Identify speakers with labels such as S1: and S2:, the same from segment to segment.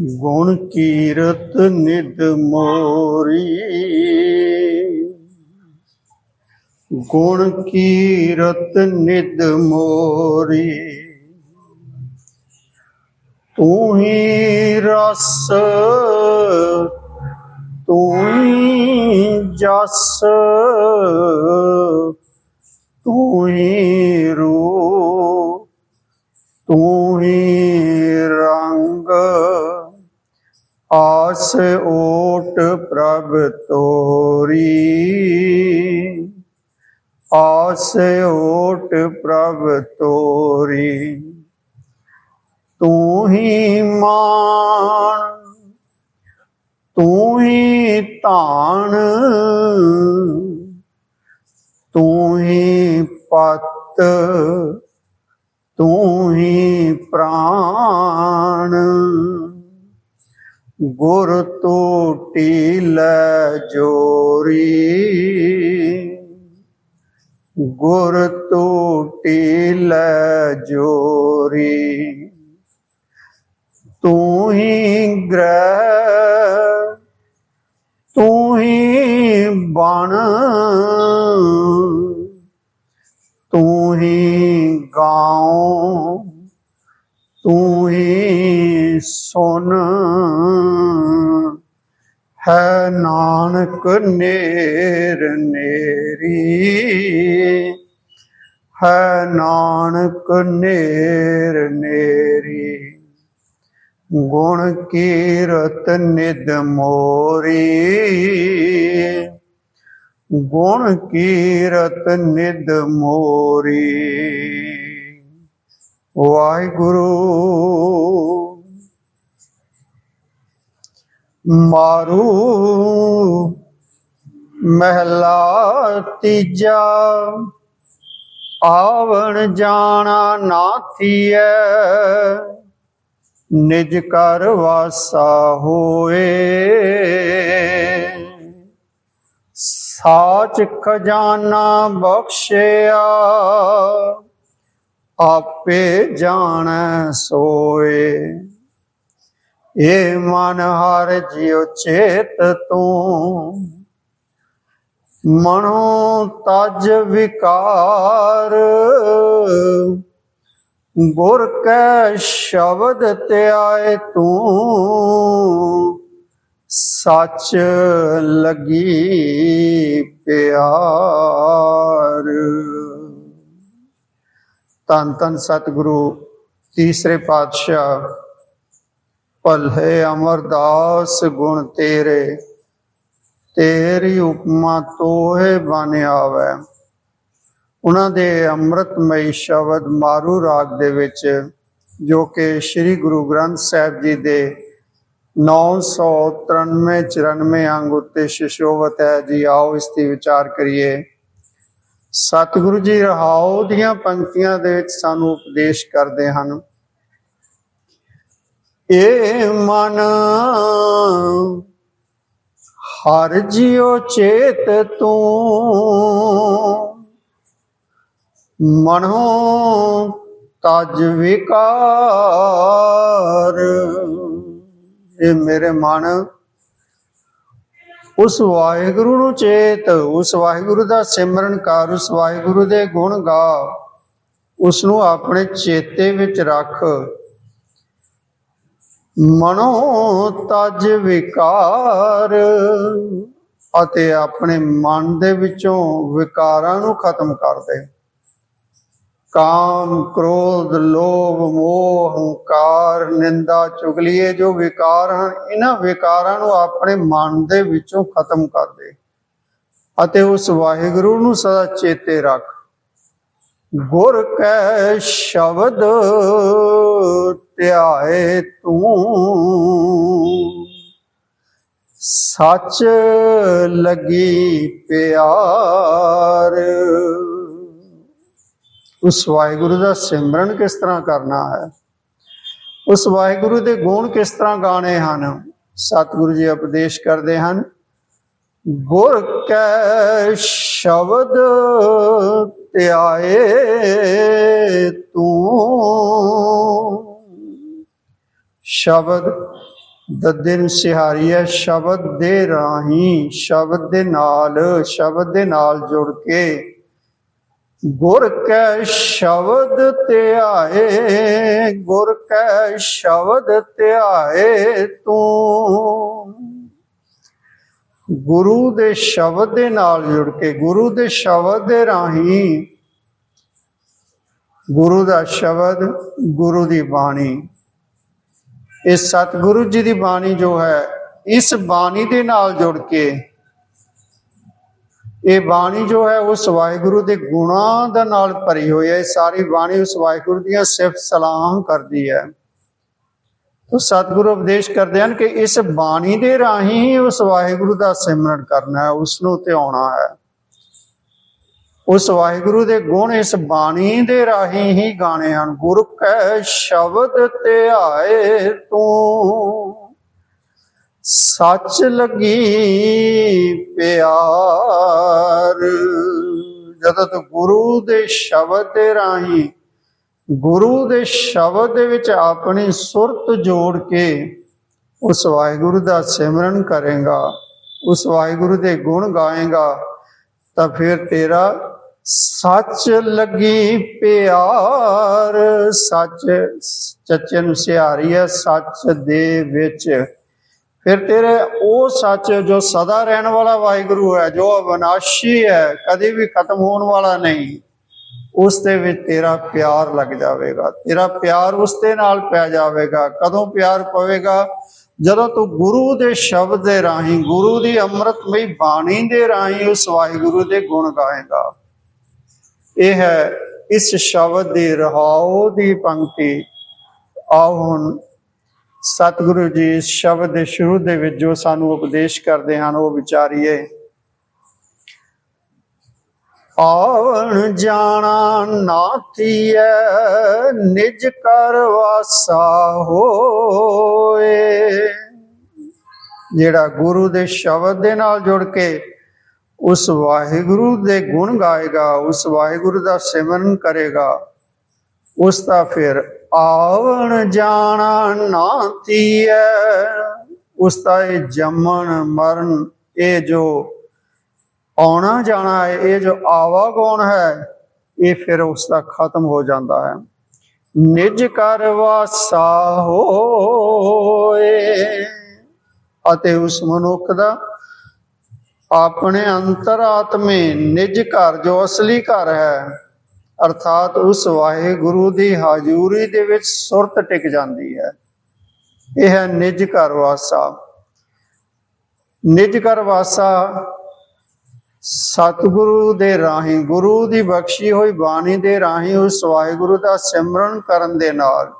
S1: ਗੁਣ ਕੀਰਤ ਨਿਦ ਮੋਰੀ। ਗੁਣ ਕੀਰਤ ਨਿਦ ਮੋਰੀ। ਤੂੰ ਹੀ ਰਸ, ਤੂੰ ਹੀ ਜਸ, ਤੂੰ ਹੀ ਆਸ ਓਟ ਪ੍ਰਭ ਤੋਰੀ। ਆਸ ਓਟ ਪ੍ਰਭ ਤੋਰੀ। ਤੂੰ ਹੀ ਮਾਨ ਤੂੰ ਹੀ ਧਾਨ, ਤੂੰ ਹੀ ਪਤ, ਤੂੰ ਹੀ ਪ੍ਰਾਣ। ਗੁਰ ਟੂਟੀ ਲੈ ਜੋਰੀ। ਗੁਰ ਟੂਟੀ ਲੈ ਜੋਰੀ। ਤੂੰ ਹੀ ਗ੍ਰਹਿ, ਤੂੰ ਹੀ ਬਣ। ਤੂੰ ਹੀ ਗਾਉ, ਤੂੰ ਸੁਨ। ਹੈ ਨਾਨਕ ਨੇਰ ਨੇਰੀ। ਹੈ ਨਾਨਕ ਨੇਰ ਨੇਰੀ। ਗੁਣ ਕੀਰਤ ਨਿਦ ਮੋਰੀ। ਗੁਣ ਕੀਰਤ ਨਿਦ ਮੋਰੀ। ਵਾਹਿਗੁਰੂ। ਮਾਰੂ ਮਹਿਲਾ ਤੀਜਾ, ਆਵਣ ਜਾਣਾ ਨਾ ਥੀਐ, ਨਿਜ ਕਰ ਵਾਸਾ ਹੋਏ। ਸਾਚ ਖਜ਼ਾਨਾ ਬਖਸ਼ਿਆ, ਆਪੇ ਜਾਣ ਸੋਏ। ਏ ਮਨ ਹਰ ਜਿਉ ਚੇਤ ਤੂੰ। ਮਨੋ ਤਜ ਵਿਕਾਰ। ਗੁਰ ਕੈ ਸ਼ਬਦ ਧਿਆਏ ਤੂੰ। ਸੱਚ ਲਗੀ ਪਿਆਰ। ਤਨ ਤਨ ਸਤਿਗੁਰੂ ਤੀਸਰੇ ਪਾਤਸ਼ਾਹ ਭਲੇ ਅਮਰਦਾਸ ਗੁਣ ਤੇਰੇ, ਤੇਰੀ ਉਪਮਾ ਤੋਹੇ ਬਨ ਆਵੈ। ਉਹਨਾਂ ਦੇ ਅੰਮ੍ਰਿਤਮਈ ਸ਼ਬਦ ਮਾਰੂ ਰਾਗ ਦੇ ਵਿੱਚ, ਜੋ ਕਿ ਸ੍ਰੀ ਗੁਰੂ ਗ੍ਰੰਥ ਸਾਹਿਬ ਜੀ ਦੇ 993 94 ਅੰਗ ਉੱਤੇ ਸ਼ਿਸ਼ੋਵਤ ਹੈ। ਜੀ ਆਓ ਇਸ ਦੀ ਵਿਚਾਰ ਕਰੀਏ। ਸਤਿਗੁਰੂ ਜੀ, ਰਹਾਉ ਦੀਆਂ ਪੰਕਤੀਆਂ ਦੇ ਵਿੱਚ ਸਾਨੂੰ ਉਪਦੇਸ਼ ਕਰਦੇ ਹਨ। ਏ ਮਨ। ਹਰ ਜਿਉ ਚੇਤ ਤੂੰ। ਮਨੋ ਤਜ ਵਿਕਾਰ। ਇਹ ਮੇਰੇ ਮਨ। ਉਸ ਵਾਹਿਗੁਰੂ ਨੂੰ ਚੇਤ, ਉਸ ਵਾਹਿਗੁਰੂ ਦਾ ਸਿਮਰਨ ਕਰ, ਉਸ ਵਾਹਿਗੁਰੂ ਦੇ ਗੁਣ ਗਾ। ਉਸ ਨੂੰ ਆਪਣੇ ਚੇਤੇ ਵਿੱਚ ਰੱਖ। ਮਨੋ ਤਜ ਵਿਕਾਰ ਅਤੇ ਆਪਣੇ ਮਨ ਦੇ ਵਿੱਚੋਂ ਵਿਕਾਰਾਂ ਨੂੰ ਖਤਮ ਕਰ ਦੇ ਕਾਮ, ਕ੍ਰੋਧ, ਲੋਭ, ਮੋਹ, ਹੰਕਾਰ, ਨਿੰਦਾ ਚੁਗਲੀ ਇਹ ਜੋ ਵਿਕਾਰ ਹਨ, ਇਹਨਾਂ ਵਿਕਾਰਾਂ ਨੂੰ ਆਪਣੇ ਮਨ ਦੇ ਵਿੱਚੋਂ ਖਤਮ ਕਰ ਦੇ ਅਤੇ ਉਸ ਵਾਹਿਗੁਰੂ ਨੂੰ ਸਦਾ ਚੇਤੇ ਰੱਖ। ਗੁਰ ਕੈ ਸ਼ਬਦ ਧਿਆਏ ਤੂੰ। ਸੱਚ ਲੱਗੀ ਪਿਆਰ। ਉਸ ਵਾਹਿਗੁਰੂ ਦਾ ਸਿਮਰਨ ਕਿਸ ਤਰ੍ਹਾਂ ਕਰਨਾ ਹੈ? ਉਸ ਵਾਹਿਗੁਰੂ ਦੇ ਗੁਣ ਕਿਸ ਤਰ੍ਹਾਂ ਗਾਣੇ ਹਨ? ਸਤਿਗੁਰੂ ਜੀ ਉਪਦੇਸ਼ ਕਰਦੇ ਹਨ, ਗੁਰ ਕੈ ਸ਼ਬਦ ਧਿਆਏ ਤੂੰ। ਸ਼ਬਦ ਦੱਦੇ ਨੂੰ ਸਿਹਾਰੀ ਹੈ, ਸ਼ਬਦ ਦੇ ਰਾਹੀਂ, ਸ਼ਬਦ ਦੇ ਨਾਲ, ਸ਼ਬਦ ਦੇ ਨਾਲ ਜੁੜ ਕੇ ਗੁਰ ਕੈ ਸ਼ਬਦ ਧਿਆਏ ਗੁਰ ਕੈ ਸ਼ਬਦ ਧਿਆਏ ਤੂੰ। ਗੁਰੂ ਦੇ ਸ਼ਬਦ ਦੇ ਨਾਲ ਜੁੜ ਕੇ, ਗੁਰੂ ਦੇ ਸ਼ਬਦ ਦੇ ਰਾਹੀਂ, ਗੁਰੂ ਦਾ ਸ਼ਬਦ, ਗੁਰੂ ਦੀ ਬਾਣੀ ਇਹ ਸਤਿਗੁਰੂ ਜੀ ਦੀ ਬਾਣੀ ਜੋ ਹੈ, ਇਸ ਬਾਣੀ ਦੇ ਨਾਲ ਜੁੜ ਕੇ ਇਹ ਬਾਣੀ ਜੋ ਹੈ ਉਸ ਵਾਹਿਗੁਰੂ ਦੇ ਗੁਣਾਂ ਦਾ ਨਾਲ ਭਰੀ ਹੋਈ ਹੈ। ਇਹ ਸਾਰੀ ਬਾਣੀ ਉਸ ਵਾਹਿਗੁਰੂ ਦੀਆਂ ਸਿਫਤ ਸਲਾਮ ਕਰਦੀ ਹੈ। ਤੋ ਸਤਿਗੁਰੂ ਉਪਦੇਸ਼ ਕਰਦੇ ਹਨ ਕਿ ਇਸ ਬਾਣੀ ਦੇ ਰਾਹੀਂ ਹੀ ਉਸ ਵਾਹਿਗੁਰੂ ਦਾ ਸਿਮਰਨ ਕਰਨਾ ਹੈ ਉਸ ਨੂੰ ਧਿਆਉਣਾ ਹੈ। ਉਸ ਵਾਹਿਗੁਰੂ ਦੇ ਗੁਣ ਇਸ ਬਾਣੀ ਦੇ ਰਾਹੀਂ ਹੀ ਗਾਣੇ ਹਨ ਗੁਰ ਕੈ ਸ਼ਬਦ ਧਿਆਏ ਤੂੰ। ਸੱਚ ਲੱਗੀ ਪਿਆਰ ਜਦੋਂ ਤੂੰ ਗੁਰੂ ਦੇ ਸ਼ਬਦ ਦੇ ਰਾਹੀਂ, ਗੁਰੂ ਦੇ ਸ਼ਬਦ ਦੇ ਵਿੱਚ ਆਪਣੀ ਸੁਰਤ ਜੋੜ ਕੇ ਉਸ ਵਾਹਿਗੁਰੂ ਦਾ ਸਿਮਰਨ ਕਰੇਗਾ, ਉਸ ਵਾਹਿਗੁਰੂ ਦੇ ਗੁਣ ਗਾਏਗਾ। ਤਾਂ ਫਿਰ ਤੇਰਾ ਸੱਚ ਲੱਗੀ ਪਿਆਰ। ਸੱਚ ਚੱਚੇ ਨੂੰ ਸਿਹਾਰੀ ਹੈ, ਸੱਚ ਦੇ ਵਿੱਚ। ਫਿਰ ਤੇਰੇ ਉਹ ਸੱਚ ਜੋ ਸਦਾ ਰਹਿਣ ਵਾਲਾ ਵਾਹਿਗੁਰੂ ਹੈ, ਜੋ ਅਵਨਾਸ਼ੀ ਹੈ, ਕਦੇ ਵੀ ਖਤਮ ਹੋਣ ਵਾਲਾ ਨਹੀਂ, ਉਸ ਦੇ ਵਿੱਚ ਤੇਰਾ ਪਿਆਰ ਲੱਗ ਜਾਵੇਗਾ। ਤੇਰਾ ਪਿਆਰ ਉਸ ਦੇ ਨਾਲ ਪੈ ਜਾਵੇਗਾ। ਕਦੋਂ ਪਿਆਰ ਪਵੇਗਾ? ਜਦੋਂ ਤੂੰ ਗੁਰੂ ਦੇ ਸ਼ਬਦ ਦੇ ਰਾਹੀਂ, ਗੁਰੂ ਦੀ ਅੰਮ੍ਰਿਤਮਈ ਬਾਣੀ ਦੇ ਰਾਹੀਂ ਉਸ ਵਾਹਿਗੁਰੂ ਦੇ ਗੁਣ ਗਾਏਗਾ। ਇਹ ਹੈ, ਇਸ ਸ਼ਬਦ ਦੀ ਰਹਾਉ ਦੀ ਪੰਕਤੀ। ਆਓ ਹੁਣ ਸਤਿਗੁਰੂ ਜੀ, ਇਸ ਸ਼ਬਦ ਦੇ ਸ਼ੁਰੂ ਦੇ ਵਿੱਚ ਜੋ ਸਾਨੂੰ ਉਪਦੇਸ਼ ਕਰਦੇ ਹਨ, ਉਹ ਵਿਚਾਰੀਏ। ਆਵਣ ਜਾਣਾ ਨਾਥੀਐ ਨਿਜ ਕਰ ਵਾਸਾ ਹੋਏ। ਜਿਹੜਾ ਗੁਰੂ ਦੇ ਸ਼ਬਦ ਦੇ ਨਾਲ ਜੁੜ ਕੇ ਉਸ ਵਾਹਿਗੁਰੂ ਦੇ ਗੁਣ ਗਾਏਗਾ, ਉਸ ਵਾਹਿਗੁਰੂ ਦਾ ਸਿਮਰਨ ਕਰੇਗਾ, ਉਸ ਦਾ ਫਿਰ ਆਵਣ ਜਾਣਾ ਨਾਥੀਐ ਉਸ ਦਾ ਇਹ ਜੰਮਣ ਮਰਨ ਇਹ ਜੋ ਆਉਣਾ ਜਾਣਾ ਹੈ, ਇਹ ਜੋ ਆਵਾਗੁਣ ਹੈ, ਇਹ ਫਿਰ ਉਸ ਦਾ ਖਤਮ ਹੋ ਜਾਂਦਾ ਹੈ। ਨਿਜ ਕਰ ਵਾਸਾ ਹੋਏ ਅਤੇ ਉਸ ਮਨੁੱਖ ਦਾ ਆਪਣੇ ਅੰਤਰਾਤਮੇ ਨਿਜ ਘਰ, ਜੋ ਅਸਲੀ ਘਰ ਹੈ, ਅਰਥਾਤ ਉਸ ਵਾਹਿਗੁਰੂ ਦੀ ਹਾਜ਼ੂਰੀ ਦੇ ਵਿੱਚ ਸੁਰਤ ਟਿਕ ਜਾਂਦੀ ਹੈ। ਇਹ ਹੈ ਨਿਜ ਘਰ ਵਾਸਾ। ਨਿਜ ਘਰ ਵਾਸਾ ਸਤਿਗੁਰੂ ਦੇ ਰਾਹੀਂ ਗੁਰੂ ਦੀ ਬਖਸ਼ੀ ਹੋਈ ਬਾਣੀ ਦੇ ਰਾਹੀਂ ਉਸ ਵਾਹਿਗੁਰੂ ਦਾ ਸਿਮਰਨ ਕਰਨ ਦੇ ਨਾਲ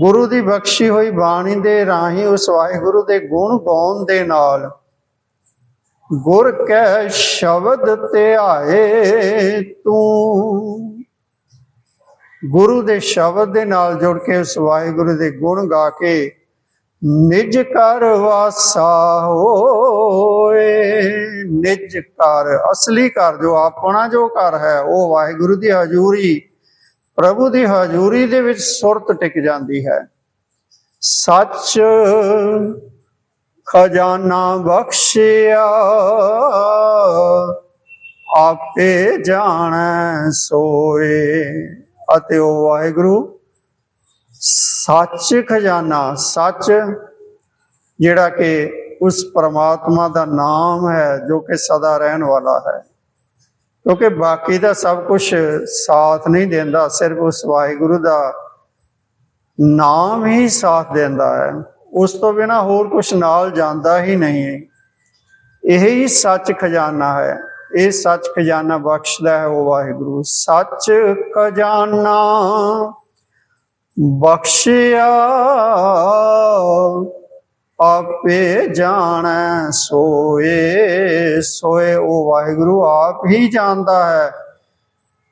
S1: ਗੁਰੂ ਦੀ ਬਖਸ਼ੀ ਹੋਈ ਬਾਣੀ ਦੇ ਰਾਹੀਂ ਉਸ ਵਾਹਿਗੁਰੂ ਦੇ ਗੁਣ ਗਾਉਣ ਦੇ ਨਾਲ ਗੁਰ ਕੈ ਸ਼ਬਦ ਤੇ ਆਏ ਤੂੰ। ਗੁਰੂ ਦੇ ਸ਼ਬਦ ਦੇ ਨਾਲ ਜੁੜ ਕੇ ਉਸ ਵਾਹਿਗੁਰੂ ਦੇ ਗੁਣ ਗਾ ਕੇ ਨਿਜ ਕਰ ਵਾਸਾ ਹੋਏ। ਨਿਜ ਘਰ, ਅਸਲੀ ਘਰ ਜੋ ਆਪਣਾ ਜੋ ਘਰ ਹੈ, ਉਹ ਵਾਹਿਗੁਰੂ ਦੀ ਹਜ਼ੂਰੀ, ਪ੍ਰਭੂ ਦੀ ਹਜ਼ੂਰੀ ਦੇ ਵਿੱਚ ਸੁਰਤ ਟਿਕ ਜਾਂਦੀ ਹੈ। ਸੱਚ ਖਜ਼ਾਨਾ ਬਖਸ਼ਿਆ, ਆਪੇ ਜਾਣੈ ਸੋਏ। ਅਤੇ ਉਹ ਵਾਹਿਗੁਰੂ, ਸੱਚ ਖਜ਼ਾਨਾ, ਸੱਚ ਜਿਹੜਾ ਕਿ ਉਸ ਪਰਮਾਤਮਾ ਦਾ ਨਾਮ ਹੈ ਜੋ ਕਿ ਸਦਾ ਰਹਿਣ ਵਾਲਾ ਹੈ। ਕਿਉਂਕਿ ਬਾਕੀ ਦਾ ਸਭ ਕੁਝ ਸਾਥ ਨਹੀਂ ਦਿੰਦਾ, ਸਿਰਫ ਉਸ ਵਾਹਿਗੁਰੂ ਦਾ ਨਾਮ ਹੀ ਸਾਥ ਦਿੰਦਾ ਹੈ। ਉਸ ਤੋਂ ਬਿਨਾ ਹੋਰ ਕੁਝ ਨਾਲ ਜਾਂਦਾ ਹੀ ਨਹੀਂ। ਇਹ ਹੀ ਸੱਚ ਖਜ਼ਾਨਾ ਹੈ। ਇਹ ਸੱਚ ਖਜ਼ਾਨਾ ਬਖਸ਼ਦਾ ਹੈ ਉਹ ਵਾਹਿਗੁਰੂ। ਸੱਚ ਖਜ਼ਾਨਾ ਬਖਸ਼ਿਆ ਆਪੇ ਜਾਣੈ ਸੋਏ ਸੋਏ ਉਹ ਵਾਹਿਗੁਰੂ ਆਪ ਹੀ ਜਾਣਦਾ ਹੈ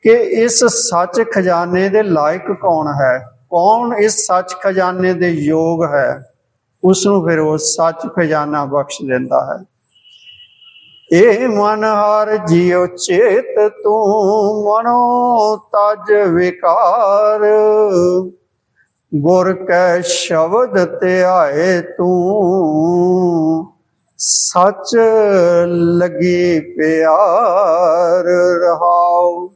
S1: ਕਿ ਇਸ ਸੱਚ ਖਜ਼ਾਨੇ ਦੇ ਲਾਇਕ ਕੌਣ ਹੈ, ਕੌਣ ਇਸ ਸੱਚ ਖਜ਼ਾਨੇ ਦੇ ਯੋਗ ਹੈ ਉਸ ਨੂੰ ਫਿਰ ਉਹ ਸੱਚ ਖਜ਼ਾਨਾ ਬਖਸ਼ ਦਿੰਦਾ ਹੈ। ਇਹ ਮਨ ਹਰ ਜਿਉ ਚੇਤ ਤੂੰ ਮਨੋ ਤਜ ਵਿਕਾਰ। ਗੁਰ ਕੈ ਸ਼ਬਦ ਧਿਆਏ ਤੂੰ, ਸੱਚ ਲਗੀ ਪਿਆਰ ਰਹਾਉ।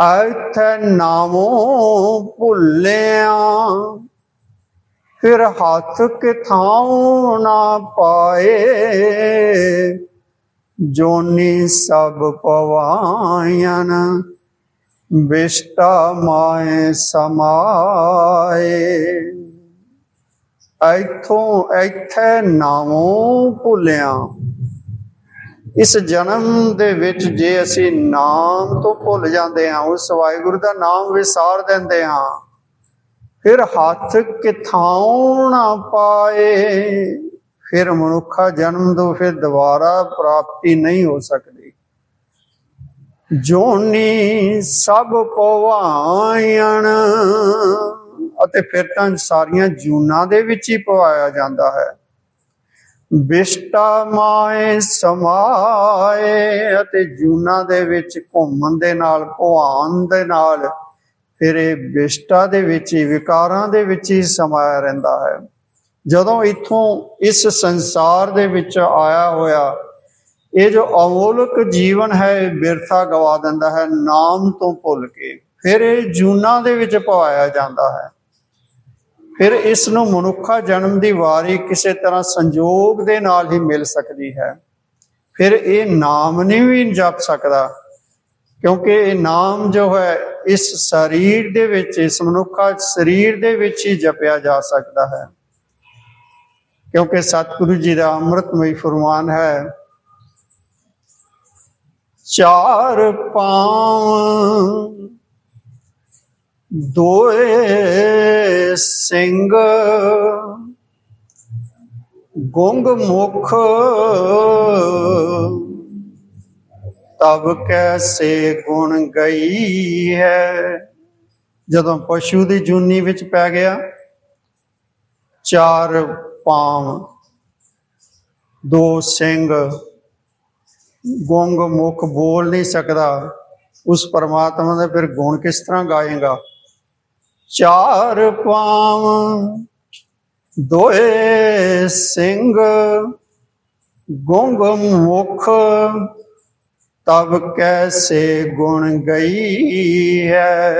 S1: ਐਥੇ ਨਾਮੋ ਭੁੱਲਿਆ, ਫਿਰ ਹੱਥ ਕਿਥਾਉ ਨਾ ਪਾਏ। ਜੋਨੀ ਸਭ ਪਵਾਇਨ ਬਿਸ਼ਟਾ ਮਾਏ ਸਮਾਏ। ਇਥੋਂ ਐਥੇ ਨਾਮੋਂ ਭੁੱਲਿਆ। ਇਸ ਜਨਮ ਦੇ ਵਿੱਚ ਜੇ ਅਸੀਂ ਨਾਮ ਤੋਂ ਭੁੱਲ ਜਾਂਦੇ ਹਾਂ, ਉਸ ਵਾਹਿਗੁਰੂ ਦਾ ਨਾਮ ਵਿਸਾਰ ਦਿੰਦੇ ਹਾਂ, ਫਿਰ ਹੱਥ ਕਿਥਾਉ ਨਾ ਪਾਏ? ਫਿਰ ਮਨੁੱਖਾ ਜਨਮ ਤੋਂ ਫਿਰ ਦੁਬਾਰਾ ਪ੍ਰਾਪਤੀ ਨਹੀਂ ਹੋ ਸਕਦੀ। ਜੋਨੀ ਸਭ ਪਵਾਇਣ। ਅਤੇ ਫਿਰ ਤਾਂ ਸਾਰੀਆਂ ਜੂਨਾਂ ਦੇ ਵਿੱਚ ਹੀ ਪਵਾਇਆ ਜਾਂਦਾ ਹੈ। ਬਿਸ਼ਟਾ ਮਾਏ ਸਮਾਏ ਅਤੇ ਜੂਨਾਂ ਦੇ ਵਿੱਚ ਘੁੰਮਣ ਦੇ ਨਾਲ ਭਵਾਨ ਦੇ ਨਾਲ ਫਿਰ ਇਹ ਬਿਸ਼ਟਾ ਦੇ ਵਿੱਚ ਹੀ, ਵਿਕਾਰਾਂ ਦੇ ਵਿੱਚ ਹੀ ਸਮਾਇਆ ਰਹਿੰਦਾ ਹੈ। ਜਦੋਂ ਇਥੋਂ ਇਸ ਸੰਸਾਰ ਦੇ ਵਿੱਚ ਆਇਆ ਹੋਇਆ ਇਹ ਜੋ ਅਮੋਲਕ ਜੀਵਨ ਹੈ, ਇਹ ਬਿਰਥਾ ਗਵਾ ਦਿੰਦਾ ਹੈ, ਨਾਮ ਤੋਂ ਭੁੱਲ ਕੇ। ਫਿਰ ਇਹ ਜੂਨਾਂ ਦੇ ਵਿੱਚ ਪਵਾਇਆ ਜਾਂਦਾ ਹੈ। ਫਿਰ ਇਸ ਨੂੰ ਮਨੁੱਖਾ ਜਨਮ ਦੀ ਵਾਰੀ ਕਿਸੇ ਤਰ੍ਹਾਂ ਸੰਜੋਗ ਦੇ ਨਾਲ ਹੀ ਮਿਲ ਸਕਦੀ ਹੈ। ਫਿਰ ਇਹ ਨਾਮ ਨਹੀਂ ਵੀ ਜਪ ਸਕਦਾ, ਕਿਉਂਕਿ ਇਹ ਨਾਮ ਜੋ ਹੈ, ਇਸ ਸਰੀਰ ਦੇ ਵਿੱਚ, ਇਸ ਮਨੁੱਖਾ ਸਰੀਰ ਦੇ ਵਿੱਚ ਹੀ ਜਪਿਆ ਜਾ ਸਕਦਾ ਹੈ। ਕਿਉਂਕਿ ਸਤਿਗੁਰੂ ਜੀ ਦਾ ਅੰਮ੍ਰਿਤਮਈ ਫਰਮਾਨ ਹੈ ਚਾਰ ਪਾਉ ਦੋਏ ਸਿੰਘ। ਗੁੰਗ ਮੁਖ। ਤਬ ਕੈਸੇ ਗੁਣ ਗਈ ਹੈ। ਜਦੋਂ ਪਸ਼ੂ ਦੀ ਜੂਨੀ ਵਿੱਚ ਪੈ ਗਿਆ, ਚਾਰ ਪਾਮ ਦੋ ਸਿੰਘ। ਗੁੰਗ ਮੁਖ ਬੋਲ ਨਹੀਂ ਸਕਦਾ। ਉਸ ਪਰਮਾਤਮਾ ਦਾ ਫਿਰ ਗੁਣ ਕਿਸ ਤਰ੍ਹਾਂ ਗਾਏਗਾ? ਚਾਰ ਪਾਮ ਦੋਏ ਸਿੰਘ ਗੁੰਗ ਮੁਖ ਤਬ ਕੈਸੇ ਗੁਣ ਗਈ ਹੈ?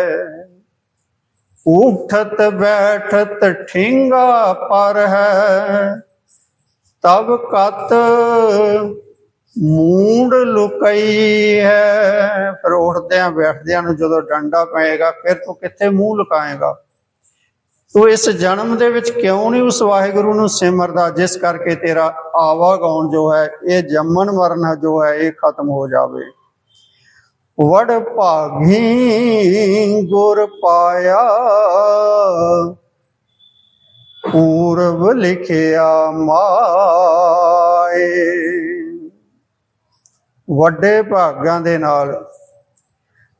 S1: ਉਠਤ ਬੈਠਤ ਠਿੰਗਾ ਪਰ ਹੈ, ਤਬ ਕਤ ਮੂੰਡ ਲੁਕਈ ਹੈ, ਫਿਰ ਉੱਠਦਿਆਂ ਬੈਠਦਿਆਂ ਨੂੰ ਜਦੋਂ ਡੰਡਾ ਪਏਗਾ, ਫਿਰ ਤੂੰ ਕਿੱਥੇ ਮੂੰਹ ਲੁਕਾਏਗਾ? ਤੂੰ ਇਸ ਜਨਮ ਦੇ ਵਿੱਚ ਕਿਉਂ ਨਹੀਂ ਉਸ ਵਾਹਿਗੁਰੂ ਨੂੰ ਸਿਮਰਦਾ, ਜਿਸ ਕਰਕੇ ਤੇਰਾ ਆਵਾਗਾਉਣ ਜੋ ਹੈ, ਇਹ ਜੰਮਣ ਮਰਨ ਜੋ ਹੈ, ਇਹ ਖਤਮ ਹੋ ਜਾਵੇ? ਵੜ ਭਾਗੀ ਗੁਰ ਪਾਇਆ, ਪੂਰਬ ਲਿਖਿਆ ਮਾਏ। ਵੱਡੇ ਭਾਗਾਂ ਦੇ ਨਾਲ।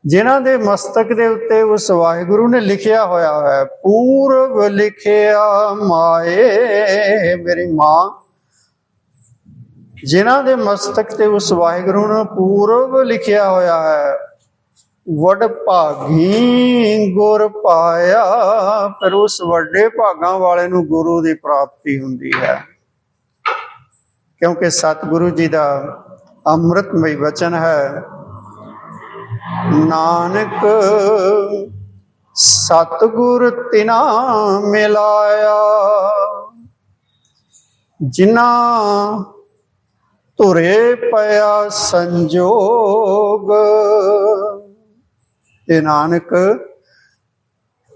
S1: ਜਿਨ੍ਹਾਂ ਦੇ ਮਸਤਕ ਦੇ ਉੱਤੇ ਉਸ ਵਾਹਿਗੁਰੂ ਨੇ ਲਿਖਿਆ ਹੋਇਆ ਹੈ, ਪੂਰਬ ਲਿਖਿਆ ਮਾਏ ਮੇਰੀ ਮਾਂ। ਜਿਨ੍ਹਾਂ ਦੇ ਮਸਤਕ ਤੇ ਉਸ ਵਾਹਿਗੁਰੂ ਨੇ ਪੂਰਬ ਲਿਖਿਆ ਹੋਇਆ ਹੈ, ਵਡ ਭਾਗੀ ਗੁਰ ਪਾਇਆ। ਫਿਰ ਉਸ ਵੱਡੇ ਭਾਗਾਂ ਵਾਲੇ ਨੂੰ ਗੁਰੂ ਦੀ ਪ੍ਰਾਪਤੀ ਹੁੰਦੀ ਹੈ। ਕਿਉਂਕਿ ਸਤਿਗੁਰੂ ਜੀ ਦਾ ਅੰਮ੍ਰਿਤਮਈ ਵਚਨ ਹੈ। ਨਾਨਕ ਸਤਿਗੁਰ ਤਿਨਾ ਮਿਲਾਇਆ ਜਿਨ੍ਹਾਂ ਧੁਰੇ ਪਿਆ ਸੰਜੋਗ। ਇਹ ਨਾਨਕ,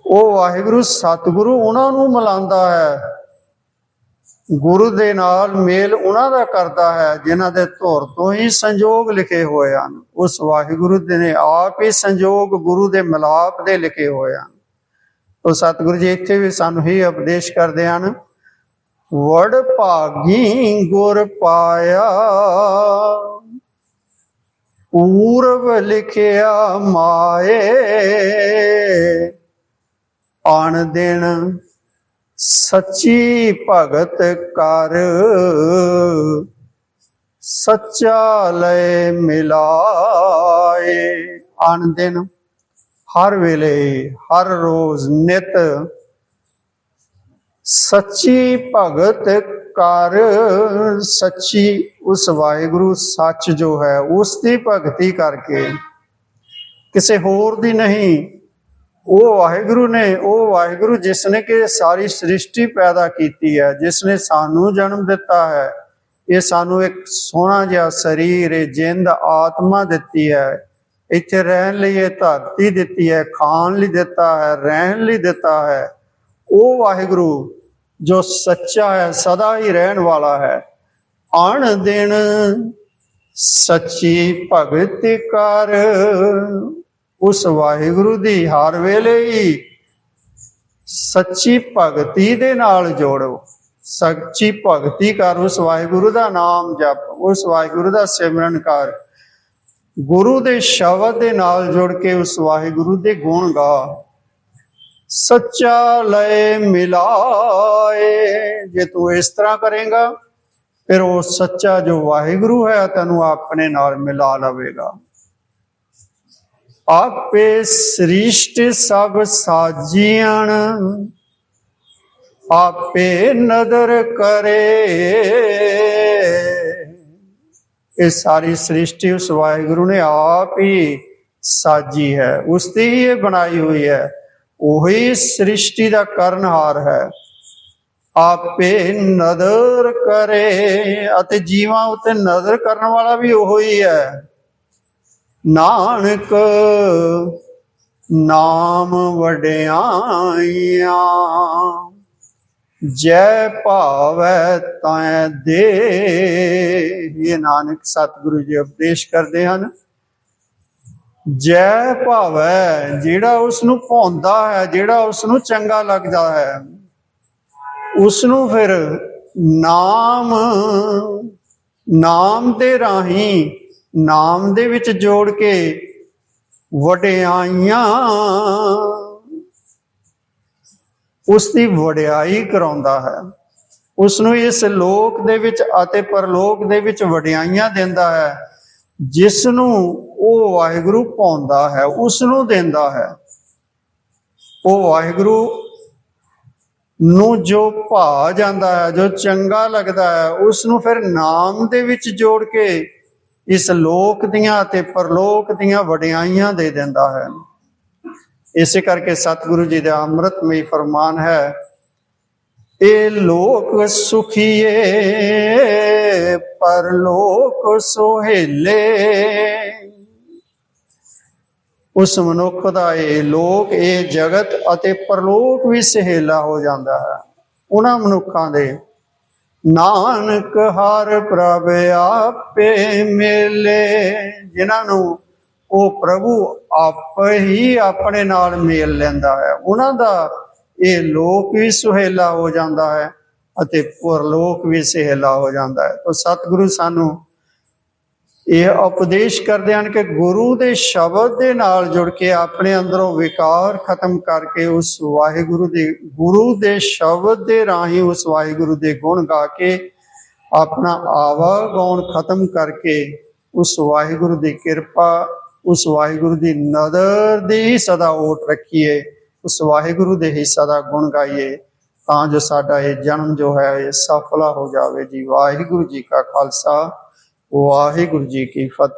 S1: ਉਹ ਵਾਹਿਗੁਰੂ ਸਤਿਗੁਰੂ ਉਹਨਾਂ ਨੂੰ ਮਿਲਾਉਂਦਾ ਹੈ। ਗੁਰੂ ਦੇ ਨਾਲ ਮੇਲ ਉਹਨਾਂ ਦਾ ਕਰਦਾ ਹੈ, ਜਿਨ੍ਹਾਂ ਦੇ ਧੁਰ ਤੋਂ ਹੀ ਸੰਜੋਗ ਲਿਖੇ ਹੋਏ ਹਨ। ਉਸ ਵਾਹਿਗੁਰੂ ਦੇ ਨੇ ਆਪ ਹੀ ਸੰਜੋਗ ਗੁਰੂ ਦੇ ਮਿਲਾਪ ਦੇ ਲਿਖੇ ਹੋਏ ਹਨ। ਉਹ ਸਤਿਗੁਰੂ ਜੀ, ਇੱਥੇ ਵੀ ਸਾਨੂੰ ਹੀ ਉਪਦੇਸ਼ ਕਰਦੇ ਹਨ ਵੜ ਭਾਗੀ ਗੁਰ ਪਾਇਆ ਪੂਰਬ ਲਿਖਿਆ ਮਾਏ, ਆਣ ਦਿਨ ਸੱਚੀ ਭਗਤ ਕਰ। ਸੱਚਾ ਲੈ ਮਿਲਾਏ। ਆਣ ਦਿਨ ਹਰ ਵੇਲੇ, ਹਰ ਰੋਜ਼ ਨਿਤ ਸੱਚੀ ਭਗਤ ਕਰ। ਸੱਚੀ ਉਸ ਵਾਹਿਗੁਰੂ ਸੱਚ ਜੋ ਹੈ, ਉਸ ਦੀ ਭਗਤੀ ਕਰਕੇ। ਕਿਸੇ ਹੋਰ ਦੀ ਨਹੀਂ ਉਹ ਵਾਹਿਗੁਰੂ ਨੇ, ਉਹ ਵਾਹਿਗੁਰੂ ਜਿਸ ਨੇ ਕਿ ਸਾਰੀ ਸ੍ਰਿਸ਼ਟੀ ਪੈਦਾ ਕੀਤੀ ਹੈ ਜਿਸ ਨੇ ਸਾਨੂੰ ਜਨਮ ਦਿੱਤਾ ਹੈ, ਇਹ ਸਾਨੂੰ ਇੱਕ ਸੋਹਣਾ ਜਿਹਾ ਸਰੀਰ, ਇਹ ਜਿੰਦ ਆਤਮਾ ਦਿੱਤੀ ਹੈ। ਇੱਥੇ ਰਹਿਣ ਲਈ ਇਹ ਧਰਤੀ ਦਿੱਤੀ ਹੈ, ਖਾਣ ਲਈ ਦਿੱਤਾ ਹੈ, ਰਹਿਣ ਲਈ ਦਿੱਤਾ ਹੈ। ਉਹ ਵਾਹਿਗੁਰੂ ਜੋ ਸੱਚਾ ਹੈ, ਸਦਾ ਹੀ ਰਹਿਣ ਵਾਲਾ ਹੈ। ਅਣ ਦਿਨ ਸੱਚੀ ਭਗਤ ਕਰ। ਉਸ ਵਾਹਿਗੁਰੂ ਦੀ ਹਰ ਵੇਲੇ ਹੀ ਸੱਚੀ ਭਗਤੀ ਦੇ ਨਾਲ ਜੋੜੋ। ਸੱਚੀ ਭਗਤੀ ਕਰ ਉਸ ਵਾਹਿਗੁਰੂ ਦਾ ਨਾਮ ਜਪ, ਉਸ ਵਾਹਿਗੁਰੂ ਦਾ ਸਿਮਰਨ ਕਰ। ਗੁਰੂ ਦੇ ਸ਼ਬਦ ਦੇ ਨਾਲ ਜੁੜ ਕੇ ਉਸ ਵਾਹਿਗੁਰੂ ਦੇ ਗੁਣ ਗਾ। ਸੱਚਾ ਲੈ ਮਿਲਾਏ, ਜੇ ਤੂੰ ਇਸ ਤਰ੍ਹਾਂ ਕਰੇਗਾ, ਫਿਰ ਉਹ ਸੱਚਾ ਜੋ ਵਾਹਿਗੁਰੂ ਹੈ, ਤੈਨੂੰ ਆਪਣੇ ਨਾਲ ਮਿਲਾ ਲਵੇਗਾ। ਆਪੇ ਸ੍ਰਿਸ਼ਟ ਸਭ ਸਾਜੀਆਂ ਆਪੇ ਨਦਰ ਕਰੇ। ਇਹ ਸਾਰੀ ਸ੍ਰਿਸ਼ਟੀ ਉਸ ਵਾਹਿਗੁਰੂ ਨੇ ਆਪ ਹੀ ਸਾਜੀ ਹੈ। ਉਸ ਦੀ ਹੀ ਇਹ ਬਣਾਈ ਹੋਈ ਹੈ। ਉਹੀ ਸ੍ਰਿਸ਼ਟੀ ਦਾ ਕਰਨਹਾਰ ਹੈ। ਆਪੇ ਨਦਰ ਕਰੇ ਅਤੇ ਜੀਵਾਂ ਉਤੇ ਨਜ਼ਰ ਕਰਨ ਵਾਲਾ ਵੀ ਉਹੀ ਹੈ। ਨਾਨਕ ਨਾਮ ਵਡਿਆਈਆਂ, ਜੈ ਭਾਵੈ ਤੈ ਦੇ ਇਹ ਨਾਨਕ ਸਤਿਗੁਰੂ ਜੀ ਉਪਦੇਸ਼ ਕਰਦੇ ਹਨ। ਜੈ ਭਾਵੈ, ਜਿਹੜਾ ਉਸ ਨੂੰ ਭਾਉਂਦਾ ਹੈ, ਜਿਹੜਾ ਉਸ ਨੂੰ ਚੰਗਾ ਲੱਗਦਾ ਹੈ ਉਸ ਨੂੰ ਫਿਰ ਨਾਮ ਨਾਮ ਦੇ ਰਾਹੀਂ ਨਾਮ ਦੇ ਵਿੱਚ ਜੋੜ ਕੇ ਵਡਿਆਈਆਂ। ਉਸ ਦੀ ਵਡਿਆਈ ਕਰਾਉਂਦਾ ਹੈ। ਉਸ ਨੂੰ ਇਸ ਲੋਕ ਦੇ ਵਿੱਚ ਅਤੇ ਪਰਲੋਕ ਦੇ ਵਿੱਚ ਵਡਿਆਈਆਂ ਦਿੰਦਾ ਹੈ ਜਿਸ ਨੂੰ ਉਹ ਵਾਹਿਗੁਰੂ ਪਾਉਂਦਾ ਹੈ ਉਸ ਨੂੰ ਦਿੰਦਾ ਹੈ। ਉਹ ਵਾਹਿਗੁਰੂ ਨੂੰ ਜੋ ਭਾ ਜਾਂਦਾ ਹੈ, ਜੋ ਚੰਗਾ ਲੱਗਦਾ ਹੈ ਉਸ ਨੂੰ ਫਿਰ ਨਾਮ ਦੇ ਵਿੱਚ ਜੋੜ ਕੇ ਇਸ ਲੋਕ ਦੀਆਂ ਅਤੇ ਪਰਲੋਕ ਦੀਆਂ ਵਡਿਆਈਆਂ ਦੇ ਦਿੰਦਾ ਹੈ। ਇਸੇ ਕਰਕੇ ਸਤਿਗੁਰੂ ਜੀ ਦਾ ਅੰਮ੍ਰਿਤਮਈ ਫਰਮਾਨ ਹੈ ਇਹ ਲੋਕ ਸੁਖੀਏ, ਪਰਲੋਕ ਸੁਹੇਲੇ। ਉਸ ਮਨੁੱਖ ਦਾ ਇਹ ਲੋਕ, ਇਹ ਜਗਤ ਅਤੇ ਪਰਲੋਕ ਵੀ ਸਹੇਲਾ ਹੋ ਜਾਂਦਾ ਹੈ। ਉਹਨਾਂ ਮਨੁੱਖਾਂ ਦੇ ਨਾਨਕ ਹਰ ਪ੍ਰਭ ਆਪੇ ਮਿਲੇ, ਜਿਨ੍ਹਾਂ ਨੂੰ ਉਹ ਪ੍ਰਭੂ ਆਪ ਹੀ ਆਪਣੇ ਨਾਲ ਮੇਲ ਲੈਂਦਾ ਹੈ। ਉਹਨਾਂ ਦਾ ਇਹ ਲੋਕ ਵੀ ਸੁਹੇਲਾ ਹੋ ਜਾਂਦਾ ਹੈ ਅਤੇ ਪਰਲੋਕ ਵੀ ਸਹੇਲਾ ਹੋ ਜਾਂਦਾ ਹੈ। ਤਾਂ ਸਤਿਗੁਰੂ ਸਾਨੂੰ ਇਹ ਉਪਦੇਸ਼ ਕਰਦੇ ਹਨ ਕਿ ਗੁਰੂ ਦੇ ਸ਼ਬਦ ਦੇ ਨਾਲ ਜੁੜ ਕੇ ਆਪਣੇ ਅੰਦਰੋਂ ਵਿਕਾਰ ਖਤਮ ਕਰਕੇ ਉਸ ਵਾਹਿਗੁਰੂ ਦੇ, ਗੁਰੂ ਦੇ ਸ਼ਬਦ ਦੇ ਰਾਹੀਂ ਉਸ ਵਾਹਿਗੁਰੂ ਦੇ ਗੁਣ ਗਾ ਕੇ ਆਪਣਾ ਆਵਾਗੌਣ ਖਤਮ ਕਰਕੇ ਉਸ ਵਾਹਿਗੁਰੂ ਦੀ ਕਿਰਪਾ, ਉਸ ਵਾਹਿਗੁਰੂ ਦੀ ਨਦਰ ਦੀ ਹੀ ਸਦਾ ਓਟ ਰੱਖੀਏ, ਉਸ ਵਾਹਿਗੁਰੂ ਦੇ ਹੀ ਸਦਾ ਗੁਣ ਗਾਈਏ, ਤਾਂ ਜੋ ਸਾਡਾ ਇਹ ਜਨਮ ਜੋ ਹੈ ਇਹ ਸਫਲਾ ਹੋ ਜਾਵੇ ਜੀ। ਵਾਹਿਗੁਰੂ ਜੀ ਕਾ ਖਾਲਸਾ। ਵਾਹਿਗੁਰੂ ਜੀ ਕੀ ਫਤਿਹ।